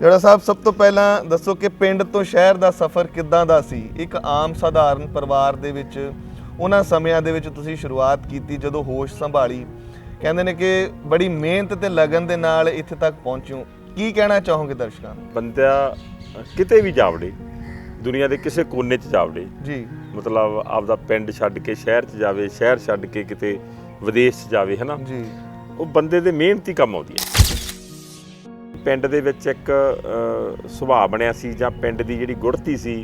ਜਿਹੜਾ ਸਾਹਿਬ ਸਭ ਤੋਂ ਪਹਿਲਾਂ ਦੱਸੋ ਕਿ ਪਿੰਡ ਤੋਂ ਸ਼ਹਿਰ ਦਾ ਸਫ਼ਰ ਕਿੱਦਾਂ ਦਾ ਸੀ? ਇੱਕ ਆਮ ਸਧਾਰਨ ਪਰਿਵਾਰ ਦੇ ਵਿੱਚ ਉਹਨਾਂ ਸਮਿਆਂ ਦੇ ਵਿੱਚ ਤੁਸੀਂ ਸ਼ੁਰੂਆਤ ਕੀਤੀ ਜਦੋਂ ਹੋਸ਼ ਸੰਭਾਲੀ। ਕਹਿੰਦੇ ਨੇ ਕਿ ਬੜੀ ਮਿਹਨਤ ਤੇ ਲਗਨ ਦੇ ਨਾਲ ਇੱਥੇ ਤੱਕ ਪਹੁੰਚਿਓ। ਕੀ ਕਹਿਣਾ ਚਾਹੋਗੇ ਦਰਸ਼ਕਾਂ ਨੂੰ? ਬੰਦਾ ਕਿਤੇ ਵੀ ਜਾਵੜੇ ਦੁਨੀਆ ਦੇ ਕਿਸੇ ਕੋਨੇ 'ਚ ਜਾਵੜੇ ਜੀ। ਮਤਲਬ ਆਪਦਾ ਪਿੰਡ ਛੱਡ ਕੇ ਸ਼ਹਿਰ 'ਚ ਜਾਵੇ ਸ਼ਹਿਰ ਛੱਡ ਕੇ ਕਿਤੇ ਵਿਦੇਸ਼ 'ਚ ਜਾਵੇ ਹਨਾ? ਜੀ। ਉਹ ਬੰਦੇ ਦੇ ਮਿਹਨਤੀ ਕੰਮ ਆਉਂਦੀ ਹੈ। ਪਿੰਡ ਦੇ ਵਿੱਚ ਇੱਕ ਸੁਭਾਅ ਬਣਿਆ ਸੀ ਜਾਂ ਪਿੰਡ ਦੀ ਜਿਹੜੀ ਗੁੜਤੀ ਸੀ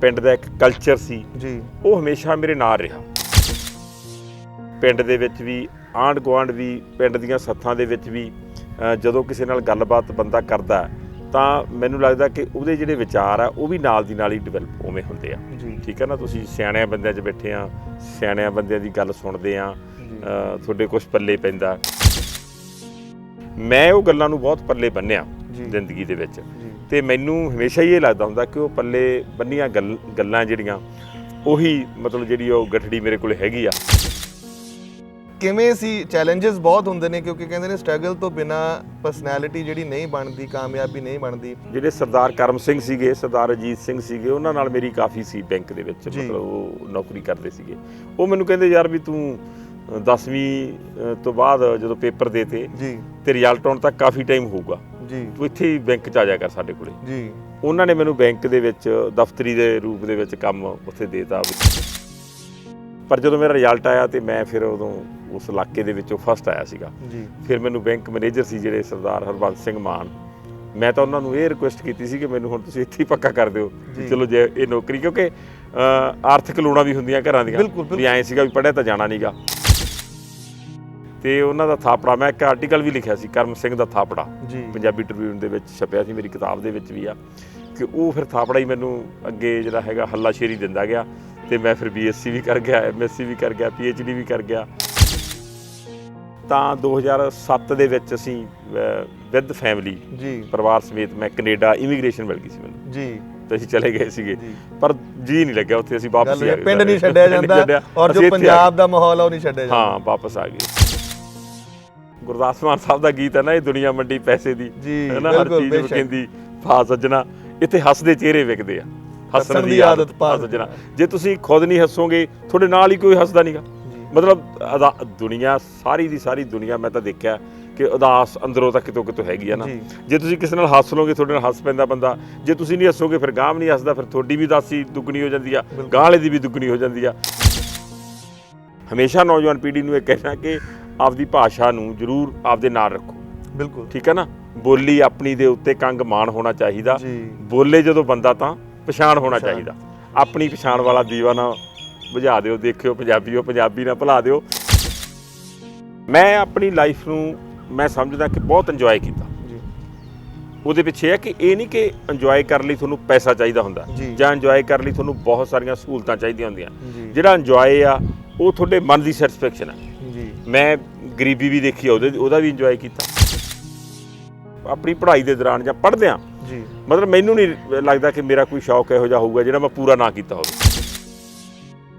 ਪਿੰਡ ਦਾ ਇੱਕ ਕਲਚਰ ਸੀ ਜੀ। ਉਹ ਹਮੇਸ਼ਾ ਮੇਰੇ ਨਾਲ ਰਿਹਾ। ਪਿੰਡ ਦੇ ਵਿੱਚ ਵੀ ਆਂਢ ਗੁਆਂਢ ਵੀ ਪਿੰਡ ਦੀਆਂ ਸੱਥਾਂ ਦੇ ਵਿੱਚ ਵੀ ਜਦੋਂ ਕਿਸੇ ਨਾਲ ਗੱਲਬਾਤ ਬੰਦਾ ਕਰਦਾ ਤਾਂ ਮੈਨੂੰ ਲੱਗਦਾ ਕਿ ਉਹਦੇ ਜਿਹੜੇ ਵਿਚਾਰ ਆ ਉਹ ਵੀ ਨਾਲ ਦੀ ਨਾਲ ਹੀ ਡਿਵੈਲਪ ਉਵੇਂ ਹੁੰਦੇ ਆ। ਠੀਕ ਹੈ ਨਾ? ਤੁਸੀਂ ਸਿਆਣਿਆਂ ਬੰਦਿਆਂ 'ਚ ਬੈਠੇ ਆ ਸਿਆਣਿਆਂ ਬੰਦਿਆਂ ਦੀ ਗੱਲ ਸੁਣਦੇ ਆ ਤੁਹਾਡੇ ਕੁਝ ਪੱਲੇ ਪੈਂਦਾ। ਮੈਂ ਉਹ ਗੱਲਾਂ ਨੂੰ ਬਹੁਤ ਪੱਲੇ ਬੰਨਿਆ ਜ਼ਿੰਦਗੀ ਦੇ ਵਿੱਚ। ਤੇ ਮੈਨੂੰ ਹਮੇਸ਼ਾ ਹੀ ਇਹ ਲੱਗਦਾ ਹੁੰਦਾ ਕਿ ਉਹ ਪੱਲੇ ਬੰਨੀਆਂ ਗੱਲ- ਜਿਹੜੀਆਂ ਉਹੀ ਮਤਲਬ ਜਿਹੜੀ ਉਹ ਗਠੜੀ ਮੇਰੇ ਕੋਲ ਹੈਗੀ ਆ। ਕਿਵੇਂ ਸੀ? ਚੈਲੰਜਸ ਬਹੁਤ ਹੁੰਦੇ ਨੇ ਕਿਉਂਕਿ ਕਹਿੰਦੇ ਨੇ ਸਟਰਗਲ ਤੋਂ ਬਿਨਾ ਪਰਸਨੈਲਿਟੀ ਜਿਹੜੀ ਨਹੀਂ ਬਣਦੀ ਕਾਮਯਾਬੀ ਨਹੀਂ ਬਣਦੀ। ਜਿਹੜੇ ਸਰਦਾਰ ਕਰਮ ਸਿੰਘ ਸੀਗੇ ਸਰਦਾਰ ਅਜੀਤ ਸਿੰਘ ਸੀਗੇ ਉਹਨਾਂ ਨਾਲ ਮੇਰੀ ਕਾਫੀ ਸੀ ਬੈਂਕ ਦੇ ਵਿੱਚ। ਮਤਲਬ ਉਹ ਨੌਕਰੀ ਕਰਦੇ ਸੀਗੇ। ਉਹ ਮੈਨੂੰ ਕਹਿੰਦੇ ਯਾਰ ਵੀ ਤੂੰ 10ਵੀਂ ਤੋਂ ਬਾਅਦ ਜਦੋਂ ਪੇਪਰ ਦੇਤੇ ਜੀ। ਤੇ ਰਿਜ਼ਲਟ ਆਉਣ ਤੱਕ ਕਾਫੀ ਟਾਈਮ ਹੋਊਗਾ। ਜੀ। ਤੂੰ ਇੱਥੇ ਹੀ ਬੈਂਕ 'ਚ ਆ ਜਾ ਕਰ ਸਾਡੇ ਕੋਲੇ। ਜੀ। ਉਹਨਾਂ ਨੇ ਮੈਨੂੰ ਬੈਂਕ ਦੇ ਵਿੱਚ ਦਫ਼ਤਰੀ ਦੇ ਰੂਪ ਦੇ ਵਿੱਚ ਕੰਮ ਉੱਥੇ ਦੇਤਾ। ਪਰ ਜਦੋਂ ਮੇਰਾ ਰਿਜ਼ਲਟ ਆਇਆ ਤੇ ਮੈਂ ਫਿਰ ਉਦੋਂ ਉਸ ਇਲਾਕੇ ਦੇ ਵਿੱਚੋਂ ਫਸਟ ਆਇਆ ਸੀਗਾ। ਜੀ। ਫਿਰ ਮੈਨੂੰ ਬੈਂਕ ਮੈਨੇਜਰ ਸੀ ਜਿਹੜੇ ਸਰਦਾਰ ਹਰਬੰਸ ਸਿੰਘ ਮਾਨ। ਮੈਂ ਤਾਂ ਉਹਨਾਂ ਨੂੰ ਇਹ ਰਿਕੁਐਸਟ ਕੀਤੀ ਸੀ ਕਿ ਮੈਨੂੰ ਹੁਣ ਤੁਸੀਂ ਇੱਥੇ ਹੀ ਪੱਕਾ ਕਰ ਦਿਓ। ਚਲੋ ਜੇ ਇਹ ਨੌਕਰੀ ਕਿਉਂਕਿ ਆਰਥਿਕ ਲੋੜਾਂ ਵੀ ਹੁੰਦੀਆਂ ਘਰਾਂ ਦੀਆਂ। ਵੀ। ਐਂ ਸੀਗਾ ਵੀ ਪੜਿਆ ਤਾਂ ਜਾਣਾ ਨਹੀਂਗਾ ਤੇ ਉਹਨਾਂ ਦਾ ਥਾਪੜਾ ਮੈਂ ਇੱਕ ਆਰਟੀਕਲ ਵੀ ਲਿਖਿਆ ਸੀ ਕਰਮ ਸਿੰਘ ਦਾ ਥਾਪੜਾ। ਪੰਜਾਬੀ ਟ੍ਰਿਬਿਊਨ ਦੇ ਵਿੱਚ ਛਪਿਆ ਸੀ ਮੇਰੀ ਕਿਤਾਬ ਦੇ ਵਿੱਚ ਵੀ ਆ ਕਿ ਉਹ ਫਿਰ ਥਾਪੜਾ ਹੀ ਮੈਨੂੰ ਅੱਗੇ ਜਿਹੜਾ ਹੈਗਾ ਹੱਲਾਸ਼ੇਰੀ ਦਿੰਦਾ ਗਿਆ ਤੇ ਮੈਂ ਫਿਰ ਬੀਐਸਸੀ ਵੀ ਕਰ ਗਿਆ ਐਮਐਸਸੀ ਵੀ ਕਰ ਗਿਆ ਪੀਐਚਡੀ ਵੀ ਕਰ ਗਿਆ। ਤਾਂ 2007 ਦੇ ਵਿੱਚ ਅਸੀਂ ਵਿਦ ਫੈਮਿਲੀ ਜੀ। ਪਰਿਵਾਰ ਸਮੇਤ ਮੈਂ ਕੈਨੇਡਾ ਇਮੀਗ੍ਰੇਸ਼ਨ ਮਿਲ ਗਈ ਸੀ ਮੈਨੂੰ। ਜੀ। ਤੇ ਅਸੀਂ ਚਲੇ ਗਏ ਸੀਗੇ। ਪਰ ਜੀ ਨਹੀਂ ਲੱਗਿਆ ਉੱਥੇ ਅਸੀਂ ਵਾਪਸ ਆ ਗਏ। ਪਿੰਡ। ਨਹੀਂ ਛੱਡਿਆ ਜਾਂਦਾ। ਔਰ ਜੋ। ਪੰਜਾਬ ਦਾ ਮਾਹੌਲ ਆ ਉਹ ਨਹੀਂ ਛੱਡਿਆ ਜਾਂਦਾ। ਹਾਂ ਵਾਪਸ ਆ ਗਏ। ਗੁਰਦਾਸ ਮਾਨ ਸਾਹਿਬ ਦਾ ਗੀਤ ਹੈ ਨਾ ਇਹ ਦੁਨੀਆ ਮੰਡੀ ਪੈਸੇ ਦੀ ਹੈ ਨਾ ਹਰ ਚੀਜ਼। ਵਿਕੇਂਦੀ ਫਾ ਸੱਜਣਾ ਇੱਥੇ ਹੱਸਦੇ ਚਿਹਰੇ ਵਿਕਦੇ ਆ ਹੱਸਣ ਦੀ ਆਦਤ ਪਾ ਸੱਜਣਾ। ਜੇ ਤੁਸੀਂ ਖੁਦ ਨਹੀਂ ਹੱਸੋਗੇ ਤੁਹਾਡੇ ਨਾਲ ਹੀ ਕੋਈ ਹੱਸਦਾ ਨਹੀਂਗਾ ਮਤਲਬ ਦੁਨੀਆ ਸਾਰੀ ਦੀ ਸਾਰੀ ਦੁਨੀਆ ਮੈਂ ਤਾਂ ਦੇਖਿਆ ਕਿ ਉਦਾਸ ਅੰਦਰੋਂ ਤਾਂ ਕਿਤੋਂ ਕਿਤੋਂ ਹੈਗੀ ਆ ਨਾ। ਜੀ। ਤੁਸੀਂ ਕਿਸੇ ਨਾਲ ਹੱਸ ਲੋਗੇ ਤੁਹਾਡੇ ਨਾਲ ਹੱਸ ਪੈਂਦਾ ਬੰਦਾ। ਜੇ ਤੁਸੀਂ ਨਹੀਂ ਹੱਸੋਗੇ ਫਿਰ ਗਾਂਵ ਨਹੀਂ ਹੱਸਦਾ ਫਿਰ ਤੁਹਾਡੀ ਵੀ ਉਦਾਸੀ ਦੁੱਗਣੀ ਹੋ ਜਾਂਦੀ ਆ ਬਿਲਕੁਲ। ਗਾਂ ਵਾਲੇ ਦੀ ਵੀ ਦੁੱਗਣੀ ਹੋ ਜਾਂਦੀ ਆ। ਹਮੇਸ਼ਾ ਨੌਜਵਾਨ ਪੀੜ੍ਹੀ ਨੂੰ ਇਹ ਕਹਿਣਾ ਕਿ ਆਪਦੀ ਭਾਸ਼ਾ ਨੂੰ ਜ਼ਰੂਰ ਆਪਦੇ ਨਾਲ ਰੱਖੋ। ਬਿਲਕੁਲ। ਠੀਕ ਹੈ ਨਾ? ਬੋਲੀ ਆਪਣੀ ਦੇ ਉੱਤੇ ਕੰਗ ਮਾਣ ਹੋਣਾ ਚਾਹੀਦਾ। ਜੀ। ਬੋਲੇ ਜਦੋਂ ਬੰਦਾ ਤਾਂ ਪਛਾਣ ਹੋਣਾ। ਚਾਹੀਦਾ। ਆਪਣੀ ਪਛਾਣ ਵਾਲਾ ਦੀਵਾ ਨਾ ਬੁਝਾ ਦਿਓ ਦੇਖਿਓ ਪੰਜਾਬੀਓ ਪੰਜਾਬੀ ਨਾ ਭੁਲਾ ਦਿਓ। ਮੈਂ ਆਪਣੀ ਲਾਈਫ ਨੂੰ ਮੈਂ ਸਮਝਦਾ ਕਿ ਬਹੁਤ ਇੰਜੋਏ ਕੀਤਾ। ਜੀ। ਉਹਦੇ ਪਿੱਛੇ ਹੈ ਕਿ ਇਹ ਨਹੀਂ ਕਿ ਇੰਜੋਏ ਕਰਨ ਲਈ ਤੁਹਾਨੂੰ ਪੈਸਾ ਚਾਹੀਦਾ ਹੁੰਦਾ। ਜੀ। ਇੰਜੋਏ ਕਰਨ ਲਈ ਤੁਹਾਨੂੰ ਬਹੁਤ ਸਾਰੀਆਂ ਸਹੂਲਤਾਂ ਚਾਹੀਦੀਆਂ ਹੁੰਦੀਆਂ। ਜਿਹੜਾ ਇੰਜੋਏ ਆ ਉਹ ਤੁਹਾਡੇ ਮਨ ਦੀ ਸੈਟੀਸਫੈਕਸ਼ਨ ਹੈ ਜੀ। ਮੈਂ ਗਰੀਬੀ ਵੀ ਦੇਖੀ ਆ ਉਹਦੇ ਉਹਦਾ ਵੀ ਇੰਜੋਏ ਕੀਤਾ। ਆਪਣੀ ਪੜ੍ਹਾਈ ਦੇ ਦੌਰਾਨ ਜਾਂ ਪੜ੍ਹਦਿਆਂ ਜੀ। ਮਤਲਬ ਮੈਨੂੰ ਨਹੀਂ ਲੱਗਦਾ ਕਿ ਮੇਰਾ ਕੋਈ ਸ਼ੌਕ ਇਹੋ ਜਿਹਾ ਹੋਊਗਾ ਜਿਹੜਾ ਮੈਂ ਪੂਰਾ ਨਾ ਕੀਤਾ ਹੋਵੇ।